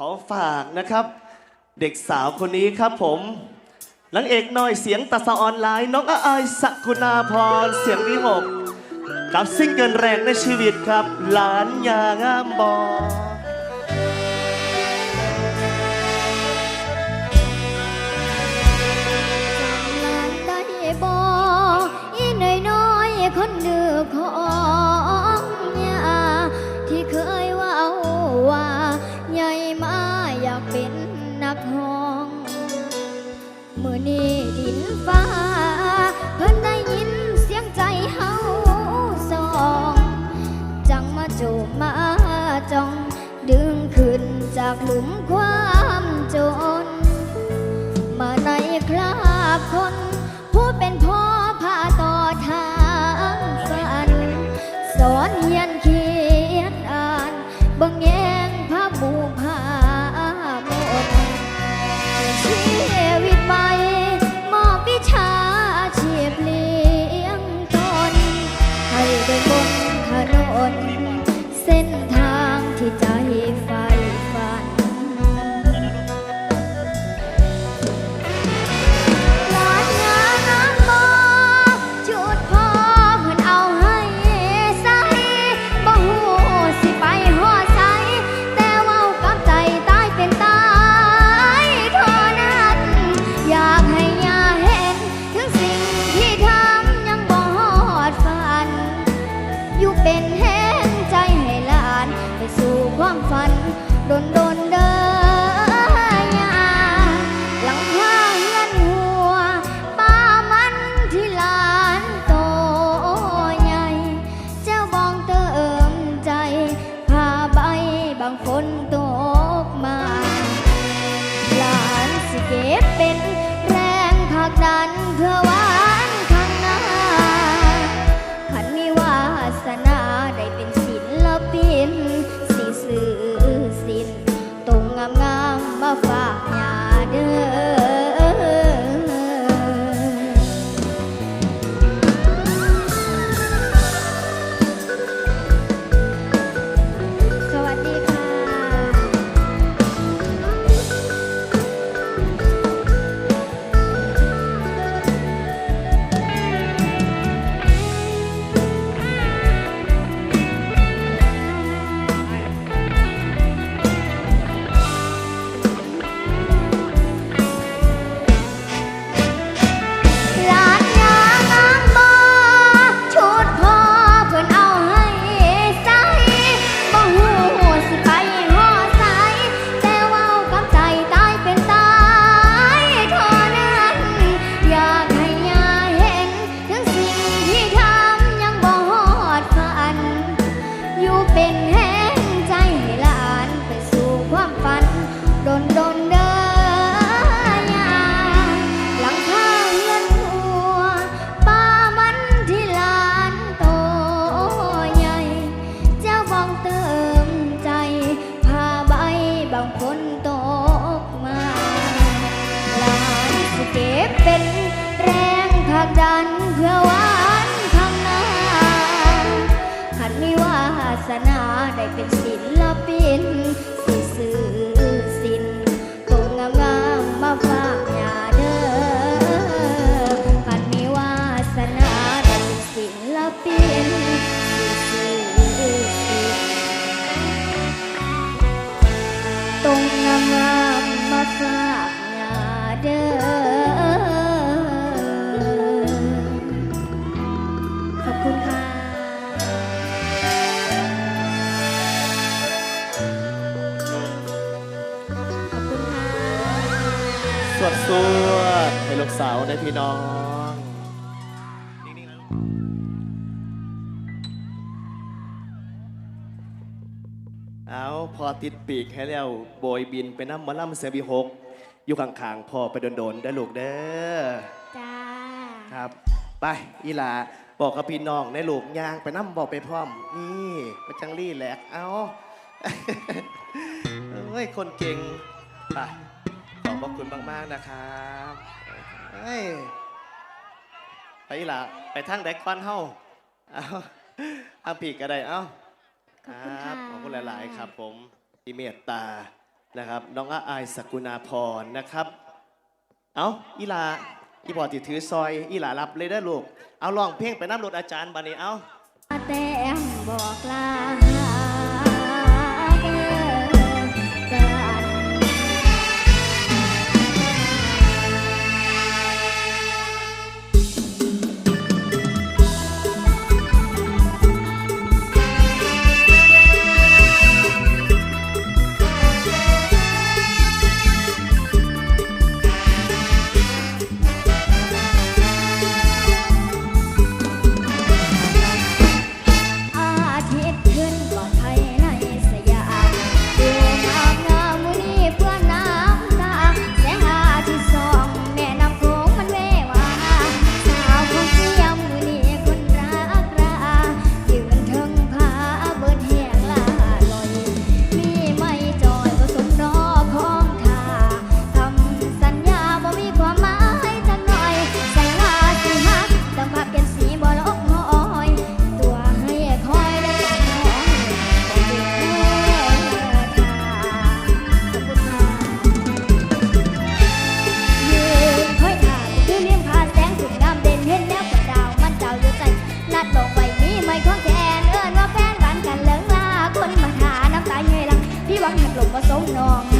ขอฝากนะครับ เด็กสาวคนนี้ครับผมนางเอกน้อยเสียงตัสะออนไลน์น้องอาอยสักคุณาพรเสียงวิหกกับซิงเกินแรงในชีวิตครับ หลานยางามบอ จากหลุมความจน สนาได้เป็นศิลปิน สวดให้ลูกสาวได้พี่น้องเอาพอติดปีกให้แล้วโบยบินไปน้ำมะล่ำเสียบีหกอยู่ข้างๆพ่อไปโดนๆได้ลูกเด้อจ้าครับ ไปอีหลาบอกกับพี่น้องในลูกยางไปน้ำบอกไปพร้อม นี่มาจังรี่แหลกเอาเอ้ยคนเก่งไป ขอบคุณมาก ๆ นะครับเอ้ยไปอีหล่ะไปทางแดกควันเฮ้าเอาทางผีกก็ได้เอ้าขอบคุณค่ะ ขอบคุณหลาย ๆ ครับ ผมพี่เมตตานะครับ น้องอาอายสกุณาพรนะครับ เอ้าอีหล่ะอีบอติถือซอยอีหล่ะรับเลยได้ลูกเอาลองเพ่งไปน้ำรถอาจารย์บานี้เอ้าแต้บอกลา วังหักหลงก็สมนอง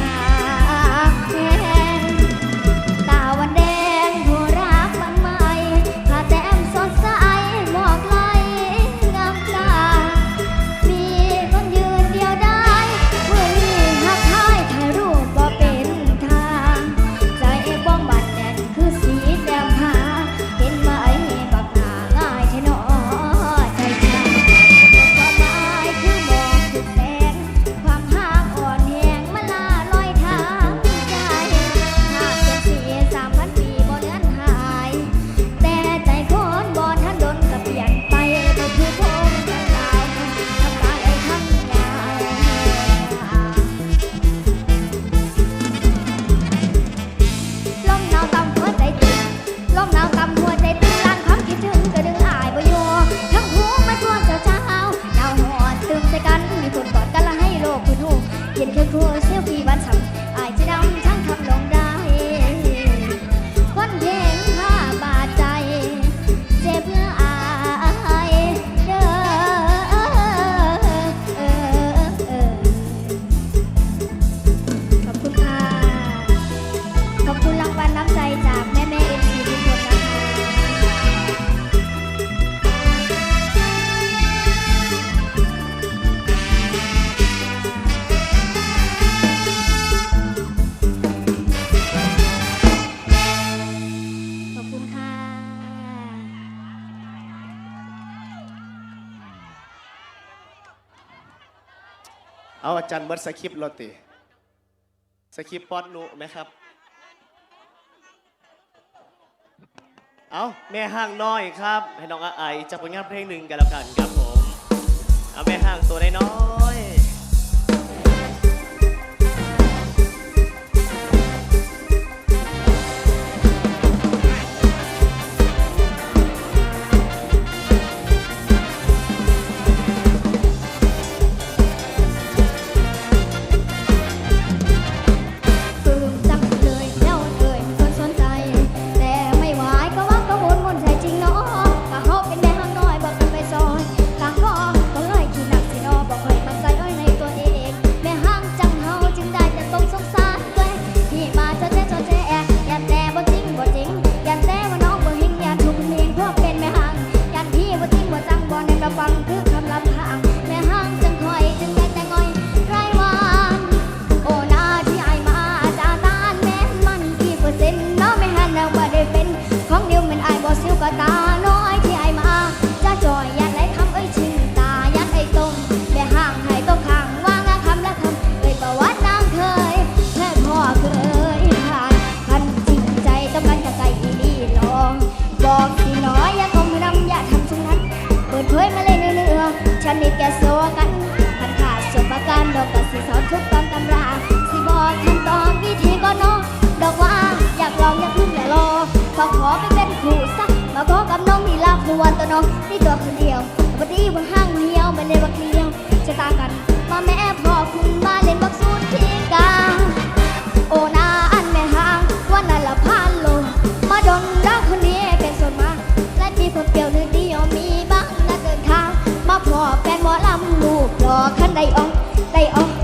จันเบิร์ดสคริปต์โรตีสคริปต์ป๊อดนุไหมครับ เอาแม่ห้างน้อยครับ ให้น้องอาไอจับผลงานเพลงหนึ่งกันแล้วกันครับผม เอาแม่ห้างตัวได้น้อย đây ôm đây ôm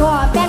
ม